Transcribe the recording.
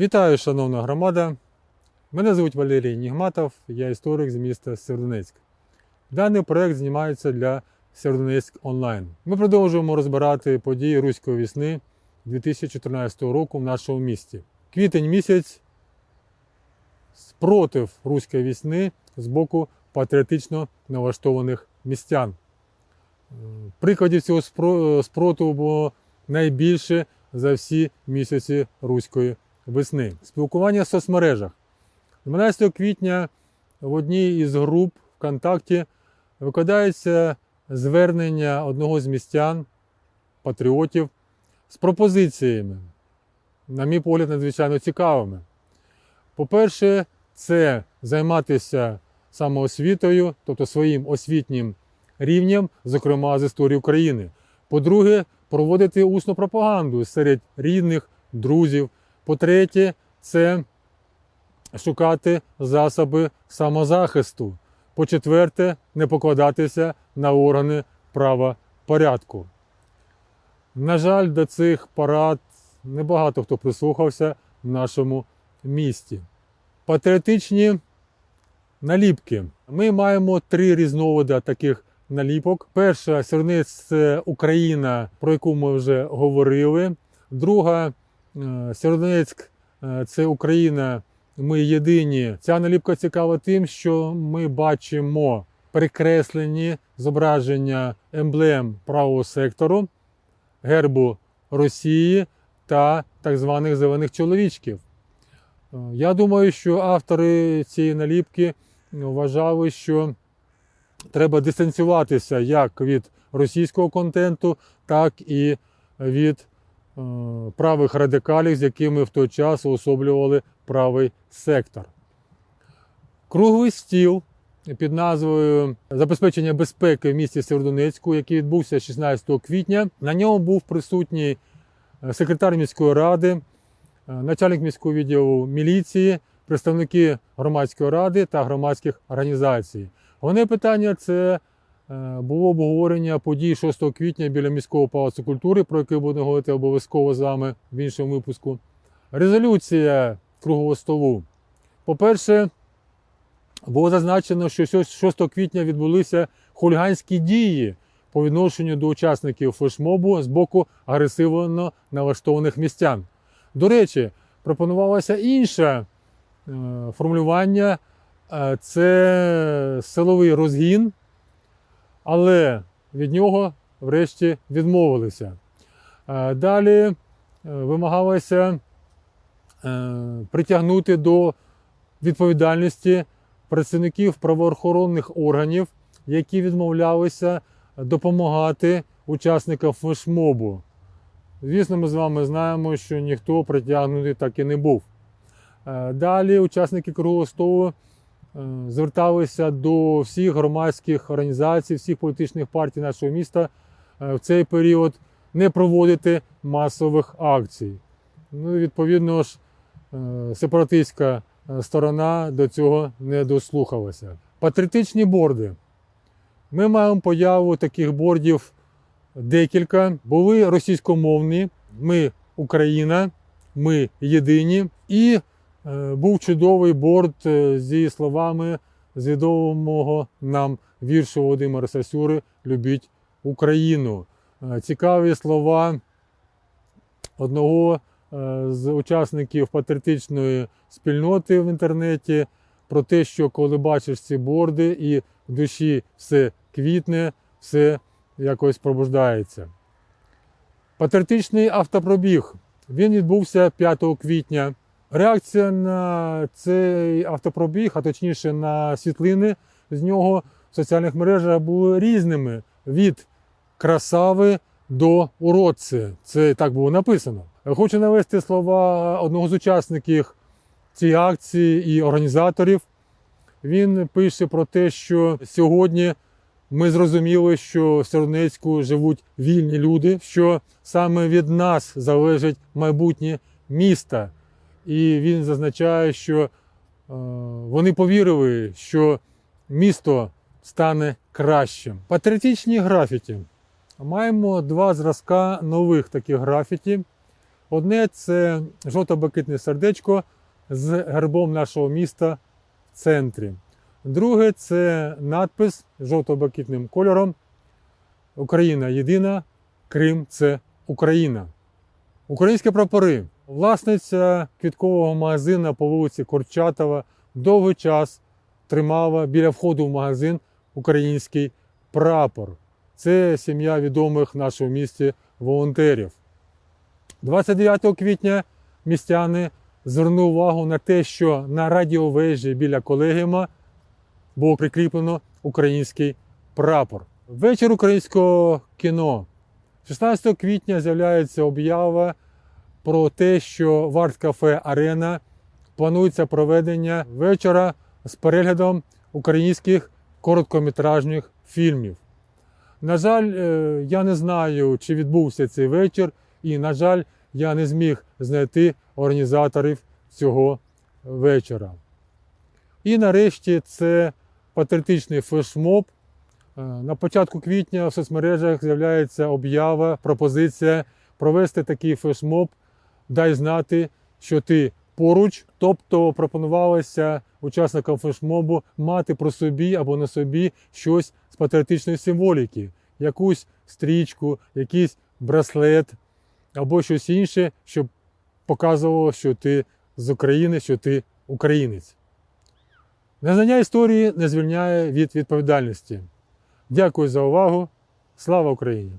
Вітаю, шановна громада. Мене звуть Валерій Нігматов, я історик з міста Сєвєродонецьк. Даний проект знімається для Сєвєродонецьк онлайн. Ми продовжуємо розбирати події Руської весни 2014 року в нашому місті. Квітень місяць спротив Руської весни з боку патріотично налаштованих містян. Прикладів цього спротиву було найбільше за всі місяці Руської весни. Спілкування в соцмережах. 12 квітня в одній із груп ВКонтакті викладається звернення одного з містян, патріотів, з пропозиціями, на мій погляд, надзвичайно цікавими. По-перше, це займатися самоосвітою, тобто своїм освітнім рівнем, зокрема з історії України. По-друге, проводити усну пропаганду серед рідних, друзів. По-третє, це шукати засоби самозахисту. По-четверте, не покладатися на органи правопорядку. На жаль, до цих парад небагато хто прислухався в нашому місті. Патріотичні наліпки. Ми маємо три різновиди таких наліпок. Перша сірниць це Україна, про яку ми вже говорили. Друга е, Сєвєродонецьк е, це Україна. Ми єдині. Ця наліпка цікава тим, що ми бачимо прикреслені зображення емблем правого сектору, гербу Росії та так званих зелених чоловічків. Е, Я думаю, що автори цієї наліпки вважали, що треба дистанціюватися як від російського контенту, так і від правих радикалів, з якими в той час уособлювали правий сектор. Круглий стіл під назвою Забезпечення безпеки в місті Сєвєродонецьку, який відбувся 16 квітня. На ньому був присутній е, секретар міської ради, е, начальник міського відділу міліції, представники громадської ради та громадських організацій. Головне питання це е, було обговорення подій 6 квітня біля міського палацу культури, про який будемо говорити обов'язково з вами в іншому випуску. Резолюція круглого столу. По-перше, було зазначено, що 6 квітня відбулися хуліганські дії по відношенню до учасників флешмобу з боку агресивно налаштованих містян. До речі, пропонувалося інше е, формулювання е, це силовий розгін, але від нього врешті відмовилися. Е, Далі е, вимагалося е, притягнути до відповідальності працівників правоохоронних органів, які відмовлялися допомагати учасникам флешмобу. Звісно, ми з вами знаємо, що ніхто притягнутий так і не був. Далі учасники круглого столу зверталися до всіх громадських організацій, всіх політичних партій нашого міста е, в цей період не проводити масових акцій. Ну, відповідно ж, е, сепаратистська е, сторона до цього не дослухалася. Патріотичні борди. Ми маємо появу таких бордів декілька. Були російськомовні, ми Україна, ми єдині. І е, був чудовий борд е, зі словами з нам віршу Володимира Сасюри Любіть Україну. Е, Цікаві слова одного е, з учасників патріотичної спільноти в інтернеті про те, що коли бачиш ці борди і в душі все квітне, все якось пробуждається. Патріотичний автопробіг. Він відбувся 5 квітня. Реакція на цей автопробіг, а точніше на світлини з нього в соціальних мережах були різними від красави до уродці. Це так було написано. Хочу навести слова одного з учасників цієї акції і організаторів. Він пише про те, що сьогодні ми зрозуміли, що в Сєвєродонецьку живуть вільні люди, що саме від нас залежить майбутнє міста. І він зазначає, що е, вони повірили, що місто стане кращим. Патріотичні графіті. Маємо два зразка нових таких графіті. Одне це жовто-блакитне сердечко з гербом нашого міста в центрі. Друге це надпис жовто-блакитним кольором Україна єдина, Крим це Україна. Українські прапори. Власниця квіткового магазину по вулиці Корчатова довгий час тримала біля входу в магазин український прапор. Це сім'я відомих в нашому місті волонтерів. 29 квітня містяни звернули увагу на те, що на радіовежі біля колегіума було прикріплено український прапор. Вечір українського кіно. 16 квітня з'являється об'ява про те, що в арт-кафе Арена планується проведення вечора з переглядом українських короткометражних фільмів. На жаль, е, я не знаю, чи відбувся цей вечір, і, на жаль, я не зміг знайти організаторів цього вечора. І нарешті це патріотичний флешмоб. Е, На початку квітня в соцмережах з'являється об'ява, пропозиція провести такий флешмоб, дай знати, що ти поруч. Тобто пропонувалося учасникам флешмобу мати про собі або на собі щось з патріотичної символіки, якусь стрічку, якийсь браслет або щось інше, щоб показувало, що ти з України, що ти українець. Незнання історії не звільняє від відповідальності. Дякую за увагу. Слава Україні!